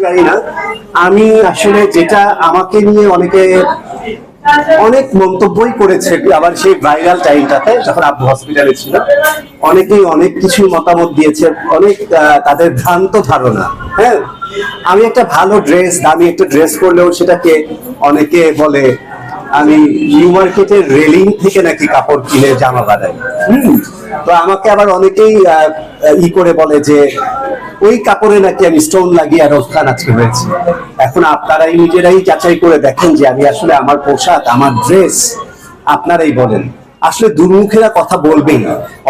জানি না। আমি আসলে যেটা আমাকে নিয়ে অনেকে অনেক মন্তব্যই করেছে আবার সেই ভাইরাল টাইমটাতে যখন আব্বু হসপিটালে ছিল। অনেকেই অনেক কিছু মতামত দিয়েছে, অনেক তাদের ভ্রান্ত ধারণা হ্যাঁ? আমি একটা ভালো ড্রেস দামি একটা ড্রেস করলেও সেটাকে অনেকে বলে আমি নিউ মার্কেটের রেলিং থেকে নাকি কাপড় কিনে জামা বানাই। তো আমাকে আবার অনেকেই ই করে বলে যে, ওই কাপড়ে নাকি আমি স্টোন লাগিয়ে আর খান আজকে হয়েছে। এখন আপনারাই নিজেরাই যাচাই করে দেখেন যে আমি আসলে আমার পোশাক, আমার ড্রেস আপনারাই বলেন। আসলে দুর্মুখেরা কথা বলবেই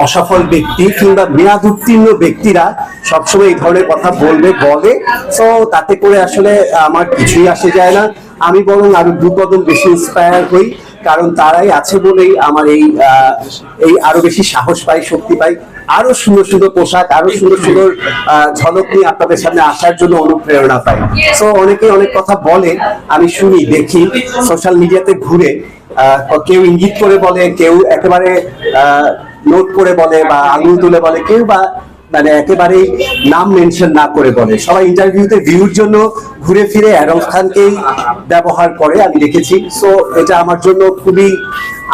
অসফল ব্যক্তি কিংবা মেয়াদ উত্তীর্ণ ব্যক্তিরা সবসময় এই ধরনের কথা বলবে, বলে। তো তাতে করে আসলে আমার কিছুই আসে যায় না। আমি বরং আরও দু কদম বেশি ইন্সপায়ার হই, কারণ তারাই আছে বলেই আমার এই এই আরও বেশি সাহস পাই, শক্তি পাই। আরও সুন্দর সুন্দর পোশাক, আরও সুন্দর সুন্দর ঝলক নিয়ে আপনাদের সামনে আসার জন্য অনুপ্রেরণা পাই। তো অনেকে অনেক কথা বলে, আমি শুনি, দেখি সোশ্যাল মিডিয়াতে ঘুরে কেউ ইঙ্গিত করে বলে, কেউ একেবারে নোট করে বলে বা আঙুল তুলে বলে, কেউ বা মানে একেবারেই নাম মেনশন না করে বলে। সবাই ইন্টারভিউতে ভিউর জন্য ঘুরে ফিরে অ্যারফ খানকেই ব্যবহার করে, আমি দেখেছি। সো এটা আমার জন্য খুবই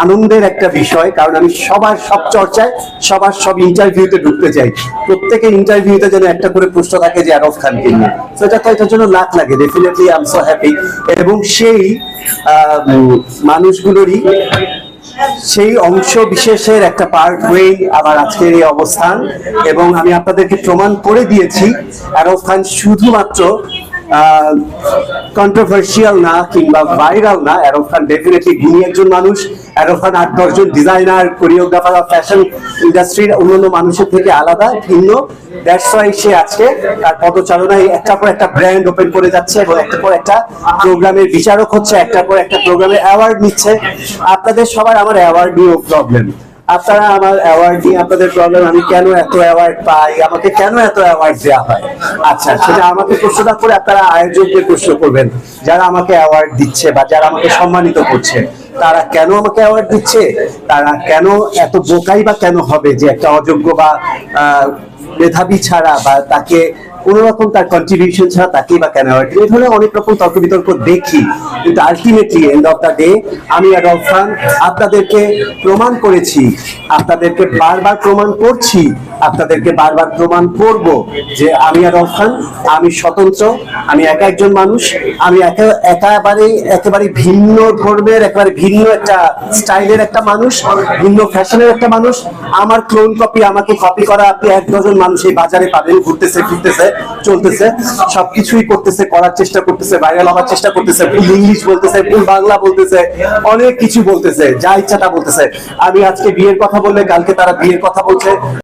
আনন্দের একটা বিষয়, কারণ আমি সবার সব চর্চায়, সবার সব ইন্টারভিউতে ঢুকতে চাই। প্রত্যেকের ইন্টারভিউতে যেন একটা করে প্রশ্ন থাকে যে আরফ খানকে নিয়ে। তো এটা তো এটার জন্য লাখ লাগে definitely I am so happy এবং সেই মানুষগুলোরই সেই অংশ বিশেষের একটা পার্ট হয়েই আমার আজকের এই অবস্থান এবং আমি আপনাদেরকে প্রমাণ করে দিয়েছি এর অবস্থান শুধুমাত্র কন্ট্রোভার্সিয়াল না কিংবা ভাইরাল না আরফ খান ডেফিনেটলি গুণী একজন মানুষ। আরফ খান আট দশজন ডিজাইনার কোরিওগ্রাফার বা ফ্যাশন ইন্ডাস্ট্রির অন্যান্য মানুষের থেকে আলাদা, ভিন্ন। দ্যাটস ওয়াই সে আজকে তার পদচারণায় একটা পর একটা ব্র্যান্ড ওপেন করে যাচ্ছে এবং একটা পর একটা প্রোগ্রামের বিচারক হচ্ছে একটা পর একটা প্রোগ্রামের অ্যাওয়ার্ড নিচ্ছে। আপনাদের সবার আমার অ্যাওয়ার্ড নিয়েও প্রবলেম আপনারা আমার অ্যাওয়ার্ড নিয়ে আপনাদের প্রবলেম আমি কেন এত অ্যাওয়ার্ড পাই? আমাকে কেন এত অ্যাওয়ার্ড দেওয়া হয়? আচ্ছা সেটা আমাকে প্রশ্নটা করে আপনারা আয়োজকদের প্রশ্ন করবেন। যারা আমাকে অ্যাওয়ার্ড দিচ্ছে বা যারা আমাকে সম্মানিত করছে, তারা কেন আমাকে অ্যাওয়ার্ড দিচ্ছে? তারা কেন এত বোকাই বা কেন হবে যে একটা অযোগ্য বা মেধাবী ছাড়া বা তাকে কোন রকম তার কন্ট্রিবিউশন ছাড়া তাকে বা কেন অ্যাওয়ার্ড এই ধরনের অনেক রকম তর্ক বিতর্ক দেখি। কিন্তু ultimately end of the day আমি আরফ খান আপনাদেরকে প্রমাণ করেছি। আপনাদেরকে বারবার প্রমাণ করছি। আপনাদেরকে বারবার প্রমাণ করব যে আমি আরফ খান আমি স্বতন্ত্র, আমি একা একজন মানুষ, আমি একা একেবারে একেবারে ভিন্ন ধর্মের, একেবারে ভিন্ন একটা স্টাইলের একটা মানুষ, ভিন্ন ফ্যাশনের একটা মানুষ। আমার ক্লোন কপি আমাকে কপি করা আপনি এক ডজন মানুষ এই বাজারে পাবেন, ঘুরতেছে, ফিরতেছে। চলতেছে, সবকিছুই করতেছে, করার চেষ্টা করতেছে ভাইরাল হওয়ার চেষ্টা করতেছে ভুল ইংলিশ বলতেছে ভুল বাংলা বলতেছে, অনেক কিছু বলতেছে, যা ইচ্ছাটা বলতেছে। আমি আজকে বিয়ের কথা বললে, কালকে তারা বিয়ের কথা বলছে।